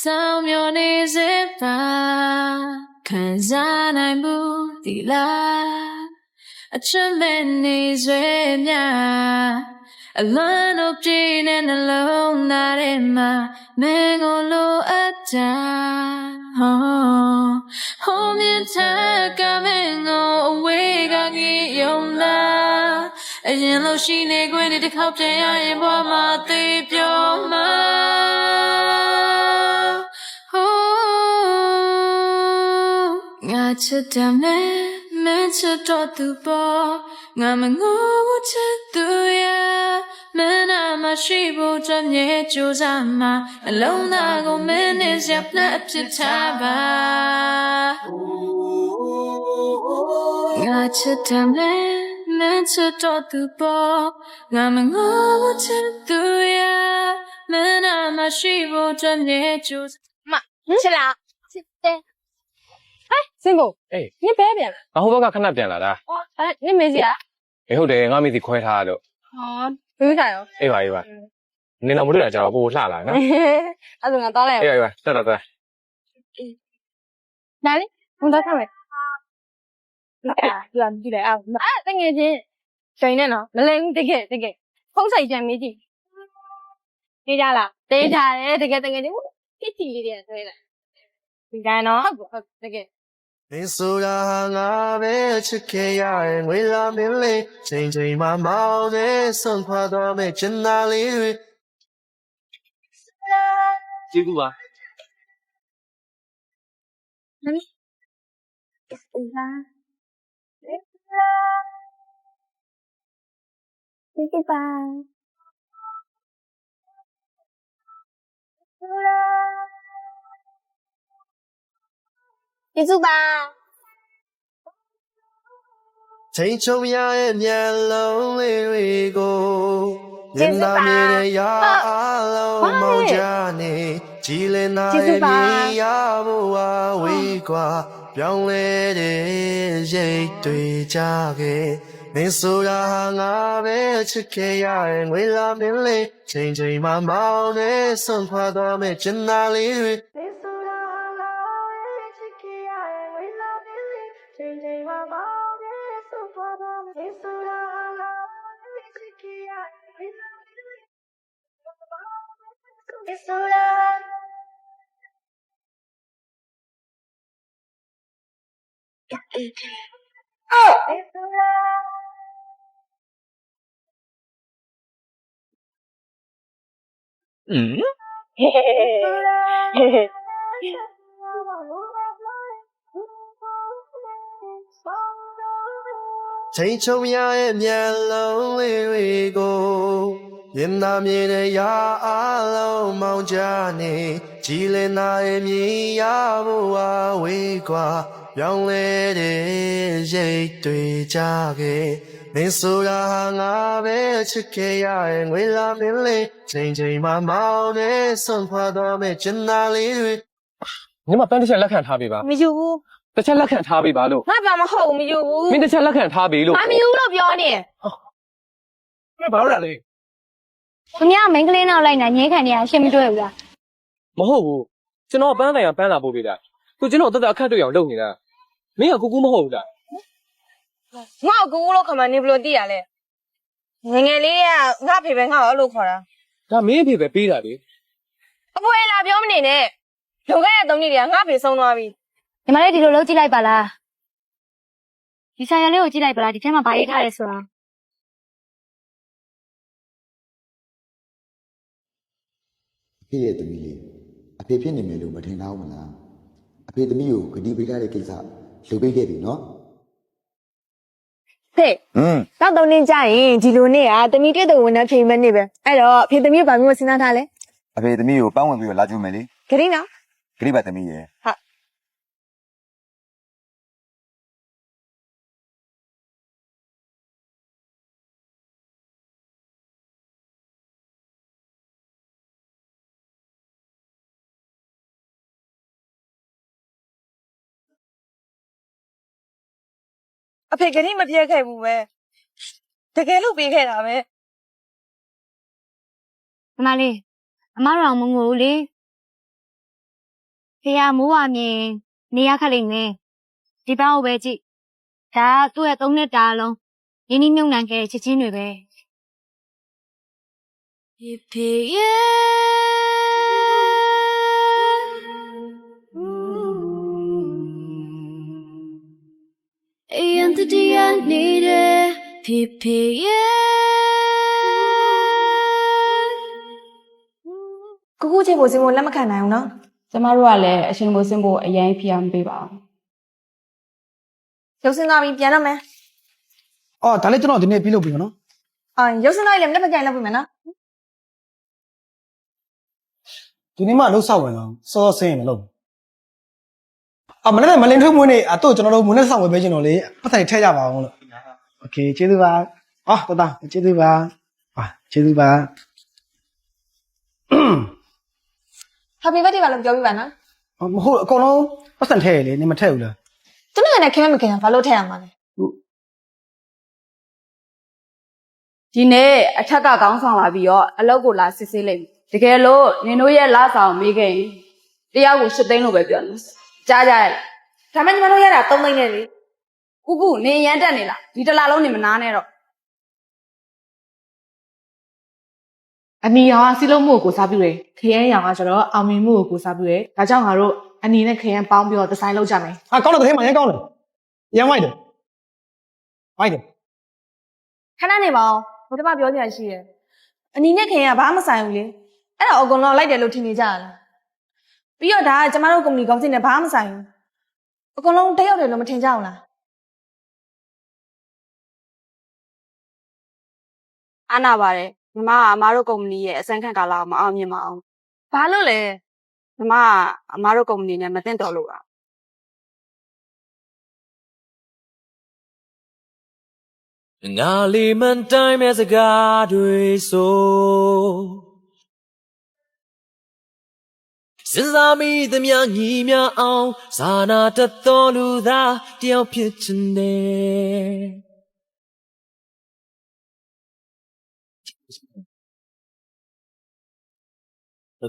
ဆောင်မျောနေစေပါခံစားနိုင်မှုဒီလားအချမ်းမဲ့နေဆွေမြအလွန်တို့ပြင်းတဲ့နှလုံးသားထဲမှာမင်းကိုလိုအပ်တာဟောဟောမြင်ချက်ကမင်းကိုအဝေးကကြီးယုံလားအရင်လို့ရှိနေခွင့်တစ်ခေါက်ပြန်ရရင်ဘဝမှာသိပြောမှာ ချစ်တယ်မဲမင်းချစ်တော့သူပေါ်ငါမငိုဘူးချစ်သူရဲ့မင်းနာမရှိဖို့ကြမ်းမြေကြိုးစားမှာအလုံးသားကိုမင်းနဲ့ရပ်လက်အဖြစ်ထားပါငါချစ်တယ်မဲမင်းချစ်တော့သူပေါ်ငါမငိုဘူးချစ်သူရဲ့မင်းနာမရှိဖို့ကြမ်းမြေကြိုးစားချစ်လားချစ်တယ် စင်ကိုအေးနင်ဘဲပြန်လာငါဟိုဘက်ကခဏပြန်လာတာအော်အဲနင်မေးစီလားအေးဟုတ်တယ်ငါမိစီခွဲထားလို့ဟောဘေးကရောအေးပါအေးပါနင်တော့မတွေ့တာကြာတော့ပို့လှလာနော်အဲ့ဒါငါတောင်းလိုက်အေးပါအေးပါတက်တော့တက်နားလေဘုံသားထားမယ်လာလာကြည့်လိုက်အောင်အဲ့တငယ်ချင်းချိန်နေနော်မလဲဘူးတကယ်တကယ်ဖုံးဆိုင်ကြံမေးကြည့်တေးကြလားတေးကြတယ်တကယ်တကယ်ချင်းပြစ်တီလေးတွေဆွဲလာဒီတိုင်းနော်ဟုတ်ဟုတ်တကယ် မင်းဆိုတာဟာငါပဲချစ်ခဲ့ရရင်ငွေလာမင်းလေးချိန်ချိန်မှမောင်းနေဆုံးခွာတော့မဲ့ချင်နာလေးတွေကျေးဇူး ကျေးဇူးပါချိန်ချုံရရဲ့မျက်လုံးလေးတွေကိုမျက်နှာမြင်တဲ့ရာအလုံးမောင်ကြနေကြည်လင်နာရဲ့မြင်ရဖို့ဝဝေးကွာပြောင်းလဲတဲ့ရိတ်တွေကြခဲ့မင်းဆိုတာငါပဲချစ်ခဲ့ရရင်ငွေလာမင်းလေးချိန်ချိန်မှမောင်းနေဆုံးခွာသွားမယ်ကျင်နာလေးတွေ อืมချိန်ချုံရရဲ့မျက်လုံးလေးတွေ ရင်နာမြင်တဲ့ရာအလုံးမောင်ကြနေကြည်လင်နာရဲ့မြည်ရဖို့ဝဝေးကွာပြောင်းလဲတဲ့ရိတ်တွေကြခဲ့မင်းဆိုတာဟာငါပဲချစ်ခဲ့ရရဲ့ငွေလာမင်းလေးချိန်ချိန်မှမောင်းနဲ့ဆုံးခွာတော့မဲ့ကျင်နာလေးတွေညီမပန်းတစ်ချက်လက်ခံထားပေးပါမယူဘူးတစ်ချက်လက်ခံထားပေးပါလို့ငါဘာမဟုတ်ဘူးမယူဘူးမင်းတစ်ချက်လက်ခံထားပေးလို့ငါမယူလို့ပြောနေဟုတ်ဘာလို့လဲ ခင်ဗျားမိန်းကလေးနောက်လိုက်နေငိမ့်ခံနေရရှင်းမတွေ့ဘူးလားမဟုတ်ဘူးကျွန်တော်ပန်းတိုင်ကပန်းလာပို့ပေးတာသူကျွန်တော်တက်တက်အခက်တွေ့အောင်လုပ်နေတာမင်းကကူကူမဟုတ်ဘူးလားငါ့ကိုကိုလို့ခမနေဘလို့တည်ရလဲငယ်ငယ်လေးကငါဖေပဲငါ့ကိုအဲ့လိုခေါ်တာဒါမင်းအဖေပဲပေးတာလေအဖွဲလာပြောမနေနဲ့လုံခဲ့တဲ့သုံးနှစ်တွေကငါဖေဆုံးသွားပြီ။ညီမလေးဒီလိုလုပ်ကြည့်လိုက်ပါလား။ဒီဆိုင်ရလေးကိုကြည့်လိုက်ပါလားဒီထဲမှာဘာရေးထားလဲဆိုတာ ဖေရဲ့သမီးလေးအဖေဖြစ်နေမယ်လို့မထင်တော့ဘူးမလားအဖေသမီးကိုဂတိပေးထားတဲ့ကိစ္စလုပ်ပေးခဲ့ပြီနော်ဖေဟွန်းနောက်သုံးနှစ်ကြာရင်ဒီလိုနေ့ကတမီတွေ့တဲ့ဝန်ထမ်းဖေမနေပဲအဲ့တော့ဖေသမီးဘာမျိုးစဉ်းစားထားလဲအဖေသမီးကိုပန်းဝင်ပြီးတော့လာကြည့်မယ်လေဂရိနော်ဂတိပါသမီးရဲ့ဟုတ် အဖေဂရိမပြတ်ခဲ့ဘူးပဲတကယ်လို့ပေးခဲ့တာပဲ။ညီမလေးအမတော်မငိုဘူးလေဖေကမိုးဝမြင်နေရခက်လိမ့်မယ်ဒီပန်းကိုပဲကြည့်ဒါကသူ့ရဲ့သုံးနှစ်တာလုံးရင်းနှီးမြှုပ်နှံခဲ့တဲ့ချစ်ချင်းတွေပဲဖြစ်ဖြစ်ရဲ့ နေတဲ့ဖြစ်ဖြစ်ရဲ့ကိုကိုချေဖို့စင်ဖို့လက်မခံနိုင်ဘူးနော်ကျမတို့ကလည်းအရှင်မိုးစင်းဖို့အရင်ဖိအားမပေးပါဘူးရုပ်စင်းသွားပြီးပြန်တော့မယ်အော်ဒါလည်းကျွန်တော်ဒီနေ့ပြုလုပ်ပြီနော်အာရုပ်စင်းသွားရင်လည်းလက်မကြိုင်လောက်ပြီမယ်နော်ဒီနေ့မှလှုပ်ဆောက်ဝင်တော့စောစောဆင်းရင်မလုပ်ဘူး အမနေ့ကမလင်ထုတ်မွေးနေအတော့ကျွန်တော်တို့မွေးနေ့ဆောင်ဝယ်ပေးခြင်းတော့လေပတ်သက်ထည့်ကြပါအောင်လို့โอเคကျေးဇူးပါအော်တော်တာကျေးဇူးပါဟာကျေးဇူးပါ Happy birthday ပါလို့ပြောပြပါနော် အော်မဟုတ်အကုန်လုံးပတ်သက်ထည့်ရလေနေမထည့်ဘူးလား သူတို့လည်းခင်မမခင်ဘာလို့ထည့်ရမှာလဲ ဒီနေ့အထက်ကခေါင်းဆောင်လာပြီးတော့အလုပ်ကိုလာစစ်ဆေးလိုက်ပြီတကယ်လို့နင်တို့ရဲ့လဆောင်မေးခဲ့ရင်တရားကိုရှစ်သိန်းလို့ပဲပြောတယ် ကြားကြရလားဒါမှညီမတို့ရတာ3သိန်းနဲ့လေကုကုနင်ရမ်းတက်နေလားဒီတစ်လားလုံးနင်မနာနဲ့တော့အနီရောင်ကစီလုံးမှုကိုကိုစားပြုတယ်ခရမ်းရောင်ကကျတော့အောင်မြင်မှုကိုကိုစားပြုတယ်ဒါကြောင့်ငါတို့အနီနဲ့ခရမ်းပေါင်းပြီးတော့ဒီဇိုင်းလုပ်ကြမယ်ဟာကောင်းတယ်တခဲမှရမ်းကောင်းတယ်ရမ်းဝိုက်တယ်ဝိုက်တယ်ခဏနေပါဦးဘုဒ္ဓဘာပြောချင်ရှိတယ်အနီနဲ့ခင်ကဘာမှမဆိုင်ဘူးလေအဲ့ဒါအကုန်လုံးလိုက်တယ်လို့ထင်နေကြရလား ပြီးတော့ဒါကကျမတို့ကုမ္ပဏီကောင်းစင်နဲ့ဘာမှမဆိုင်ဘူးအကုန်လုံးတက်ရောက်တယ်လို့မထင်ကြဘူးလားအားနာပါတယ်မမကအမားတို့ကုမ္ပဏီရဲ့အစမ်းခံကာလကိုမအောင်မြင်ပါအောင်ဘာလို့လဲမမကအမားတို့ကုမ္ပဏီနဲ့မသင့်တော်လို့ပါငါလီမန်တိုင်းမဲ့စကားတွေဆို စဉ်းစားမိသမျှညီမြအောင်ဇာနာတတ်တော်လူသာတယောက်ဖြစ်ချင်တယ်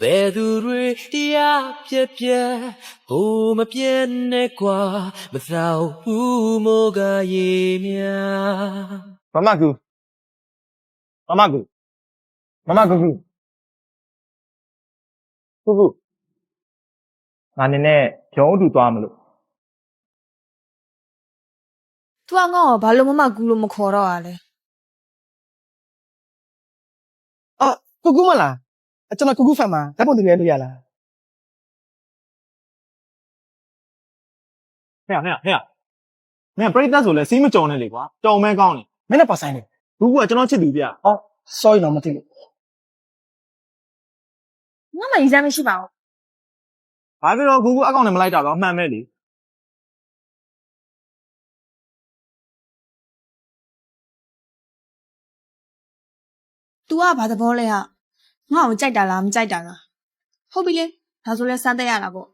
ဘယ်သူတွေတရားပြက်ပြက်ဟိုမပြည့်နဲ့ကွာမသောဘူးမိုးကရေမြာမမကူမမကူမမကူကူကူကူ ငါနေနဲ့ဖြုံးအတူသွားမလို့သူကငါ့ကိုဘာလို့မမကူလို့မခေါ်တော့ရလဲအော်ကူကူမလားအကျွန်တော်ကူကူဖန်မှာဓာတ်ပုံတူရဲလို့ရလားဟဲ့ဟဲ့ဟဲ့မင်းပရိသတ်ဆိုလဲစီးမကြုံနဲ့လေကွာကြောင်မဲကောင်းနေမင်းနဲ့ပါဆိုင်တယ်ဘူးကကျွန်တော်ချစ်သူဗျအော် sorry တော့မသိလို့ငါမှရည်စားမရှိပါဘူး ဘာဖြစ်တော့ကူကူအကောင့်နဲ့မလိုက်တာတော့အမှန်ပဲလေ။ तू ကဘာသဘောလဲဟာငါ့ကိုကြိုက်တာလားမကြိုက်တာလားဟုတ်ပြီလေဒါဆိုလဲစမ်းတက်ရတာပေါ့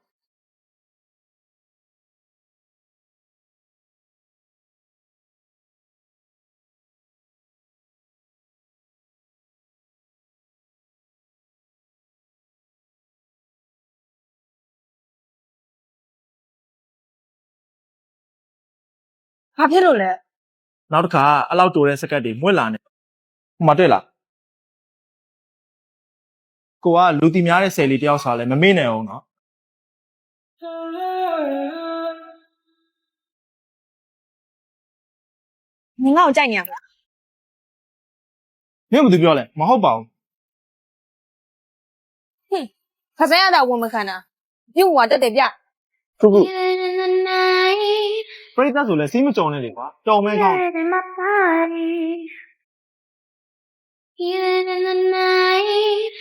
ဘာဖြစ်လို့လဲနောက်တစ်ခါအလောက်တိုတဲ့စကတ်တွေမွက်လာနေဟိုမှာတွေ့လားကိုကလူတီများတဲ့ဆယ်လီတယောက်ဆိုလဲမမေ့နိုင်အောင်နော်နင်ငါ့ကိုကြိုက်နေရမလားမင်းဘာသူပြောလဲမဟုတ်ပါဘူးခစဲရတာဝန်မခံတာညဝါတက်တယ်ဗျကူကူ in the night ပရိသတ်ဆိုလဲစီးမကြုံနဲ့လေကွာကြောင်မဲကောင်း in my body Healing in the night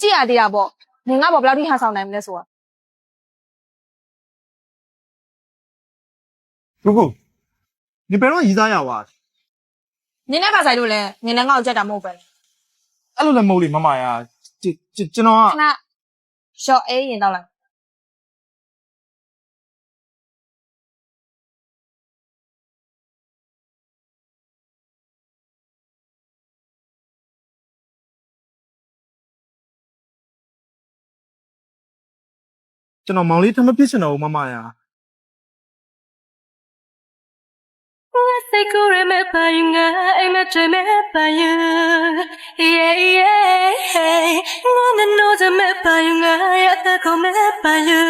ကြည့်ရသေးတာပေါ့နင်ငါ့ဘောဘယ်လောက်ထိဟန်ဆောင်နိုင်မလဲဆိုတာကူကူ你ဘယ်တော့ရီးစားရဝါနင်နဲ့ခါဆိုင်လို့လဲနင်လည်းငါ့ကိုကြိုက်တာမဟုတ်ပဲအဲ့လိုလည်းမဟုတ်လေမမယာကျွန်တော်ကခဏ 小 A 引到了，这闹毛里，他妈凭什么我妈呀？ စိတ်ကူးရမဲ့ပါရင်ငါအိမ်မတွေမဲ့ပါရင် yeah yeah ငါနဲ့နိုးစမဲ့ပါရင်ငါရတဲ့ကိုမဲ့ပါရင်